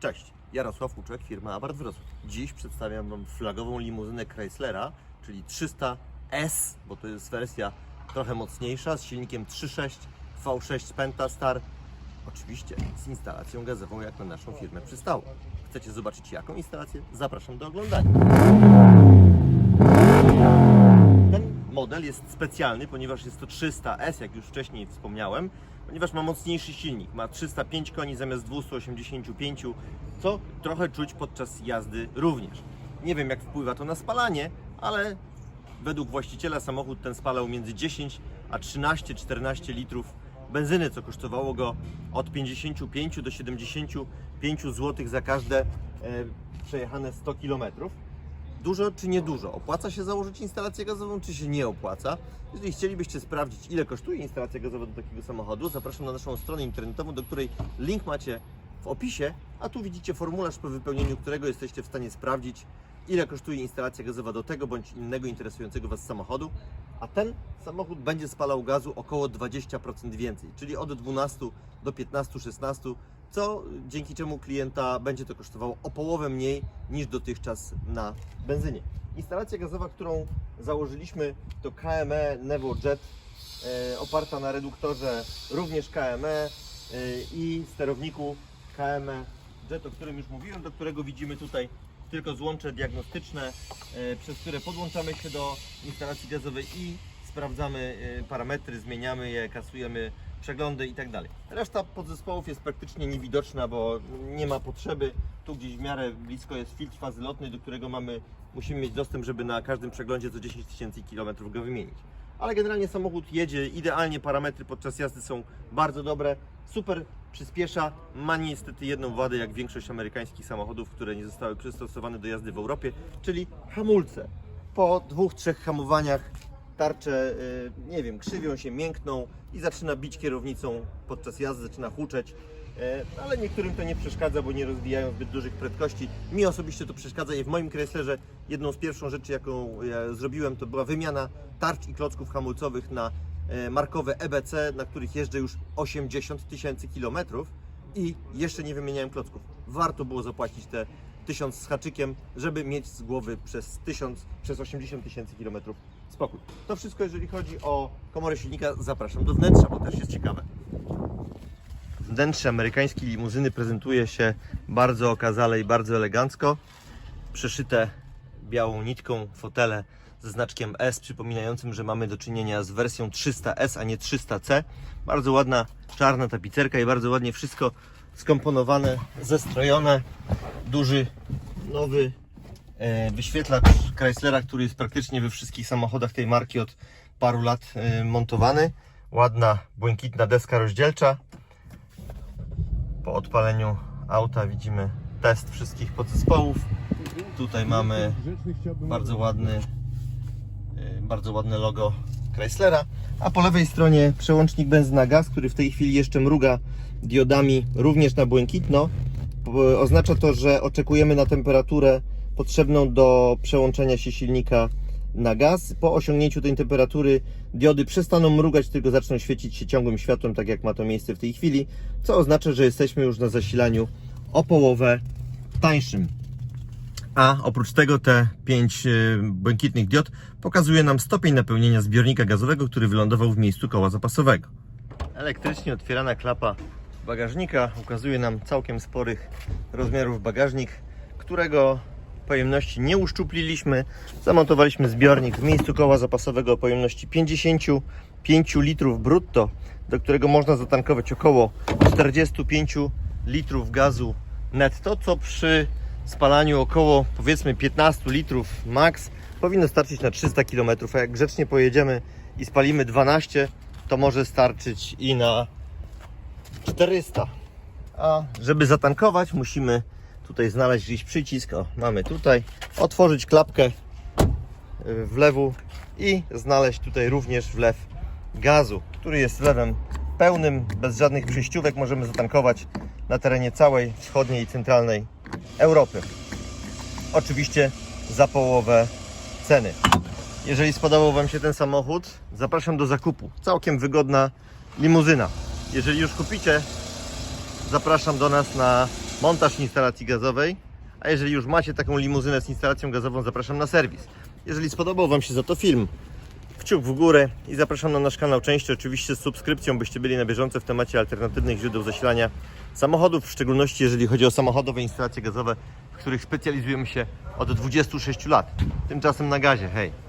Cześć, Jarosław Łuczek, firma Abarth Wrocław. Dziś przedstawiam Wam flagową limuzynę Chryslera, czyli 300S, bo to jest wersja trochę mocniejsza, z silnikiem 3.6 V6 Pentastar. Oczywiście z instalacją gazową, jak na naszą firmę przystało. Chcecie zobaczyć jaką instalację? Zapraszam do oglądania. Ten model jest specjalny, ponieważ jest to 300S, jak już wcześniej wspomniałem, ponieważ ma mocniejszy silnik. Ma 305 koni zamiast 285, co trochę czuć podczas jazdy również. Nie wiem, jak wpływa to na spalanie, ale według właściciela samochód ten spalał między 10 a 13-14 litrów benzyny, co kosztowało go od 55 do 75 zł za każde e, przejechane 100 kilometrów dużo czy niedużo? Opłaca się założyć instalację gazową, czy się nie opłaca? Jeżeli chcielibyście sprawdzić, ile kosztuje instalacja gazowa do takiego samochodu, zapraszam na naszą stronę internetową, do której link macie w opisie, a tu widzicie formularz, po wypełnieniu którego jesteście w stanie sprawdzić, ile kosztuje instalacja gazowa do tego bądź innego interesującego Was samochodu, a ten samochód będzie spalał gazu około 20% więcej, czyli od 12 do 15-16, co dzięki czemu klienta będzie to kosztowało o połowę mniej niż dotychczas na benzynie. Instalacja gazowa, którą założyliśmy to KME Nevo Jet, e, oparta na reduktorze również KME e, i sterowniku KME Jet, o którym już mówiłem, do którego widzimy tutaj tylko złącze diagnostyczne, e, przez które podłączamy się do instalacji gazowej i sprawdzamy e, parametry, zmieniamy je, kasujemy przeglądy i tak. Reszta podzespołów jest praktycznie niewidoczna, bo nie ma potrzeby. Tu gdzieś w miarę blisko jest filtr fazy lotnej, do którego mamy, musimy mieć dostęp, żeby na każdym przeglądzie co 10 tysięcy kilometrów go wymienić. Ale generalnie samochód jedzie idealnie, parametry podczas jazdy są bardzo dobre, super przyspiesza, ma niestety jedną wadę, jak większość amerykańskich samochodów, które nie zostały przystosowane do jazdy w Europie, czyli hamulce. Po dwóch, trzech hamowaniach tarcze, y, nie wiem, krzywią się, miękną i zaczyna bić kierownicą podczas jazdy, zaczyna huczeć. E, Ale niektórym to nie przeszkadza, bo nie rozwijają zbyt dużych prędkości. Mi osobiście to przeszkadza i w moim Chryslerze jedną z pierwszych rzeczy, jaką ja zrobiłem, to była wymiana tarcz i klocków hamulcowych na markowe EBC, na których jeżdżę już 80 tysięcy kilometrów i jeszcze nie wymieniałem klocków. Warto było zapłacić te 1000 z haczykiem, żeby mieć z głowy przez 1000, przez 80 tysięcy kilometrów spokój. To wszystko, jeżeli chodzi o komorę silnika. Zapraszam do wnętrza, bo też jest ciekawe. Wnętrze amerykańskiej limuzyny prezentuje się bardzo okazale i bardzo elegancko. Przeszyte białą nitką fotele ze znaczkiem S, przypominającym, że mamy do czynienia z wersją 300S, a nie 300C. Bardzo ładna czarna tapicerka i bardzo ładnie wszystko skomponowane, zestrojone. Duży, nowy e, wyświetlacz Chryslera, który jest praktycznie we wszystkich samochodach tej marki od paru lat e, montowany. Ładna, błękitna deska rozdzielcza. Po odpaleniu auta widzimy test wszystkich podzespołów. Tutaj mamy bardzo ładny, bardzo ładne logo Chryslera, a po lewej stronie przełącznik benzyna gaz, który w tej chwili jeszcze mruga diodami również na błękitno. P- Oznacza to, że oczekujemy na temperaturę potrzebną do przełączenia się silnika na gaz. Po osiągnięciu tej temperatury diody przestaną mrugać, tylko zaczną świecić się ciągłym światłem, tak jak ma to miejsce w tej chwili, co oznacza, że jesteśmy już na zasilaniu o połowę tańszym. A oprócz tego te 5 błękitnych diod pokazuje nam stopień napełnienia zbiornika gazowego, który wylądował w miejscu koła zapasowego. Elektrycznie otwierana klapa bagażnika ukazuje nam całkiem sporych rozmiarów bagażnik, którego pojemności nie uszczupliliśmy. Zamontowaliśmy zbiornik w miejscu koła zapasowego o pojemności 55 litrów brutto, do którego można zatankować około 45 litrów gazu netto, co przy spalaniu około powiedzmy 15 litrów max powinno starczyć na 300 km, a jak grzecznie pojedziemy i spalimy 12, to może starczyć i na 400. A żeby zatankować, musimy tutaj znaleźć gdzieś przycisk. O, mamy tutaj. Otworzyć klapkę y, wlewu i znaleźć tutaj również wlew gazu, który jest wlewem pełnym, bez żadnych przejściówek. Możemy zatankować na terenie całej wschodniej i centralnej Europy. Oczywiście za połowę ceny. Jeżeli spodobał Wam się ten samochód, zapraszam do zakupu. Całkiem wygodna limuzyna. Jeżeli już kupicie, zapraszam do nas na montaż instalacji gazowej. A jeżeli już macie taką limuzynę z instalacją gazową, zapraszam na serwis. Jeżeli spodobał Wam się za to film, kciuk w górę i zapraszam na nasz kanał części, oczywiście z subskrypcją, byście byli na bieżąco w temacie alternatywnych źródeł zasilania samochodów, w szczególności jeżeli chodzi o samochodowe instalacje gazowe, w których specjalizujemy się od 26 lat. Tymczasem na gazie, hej!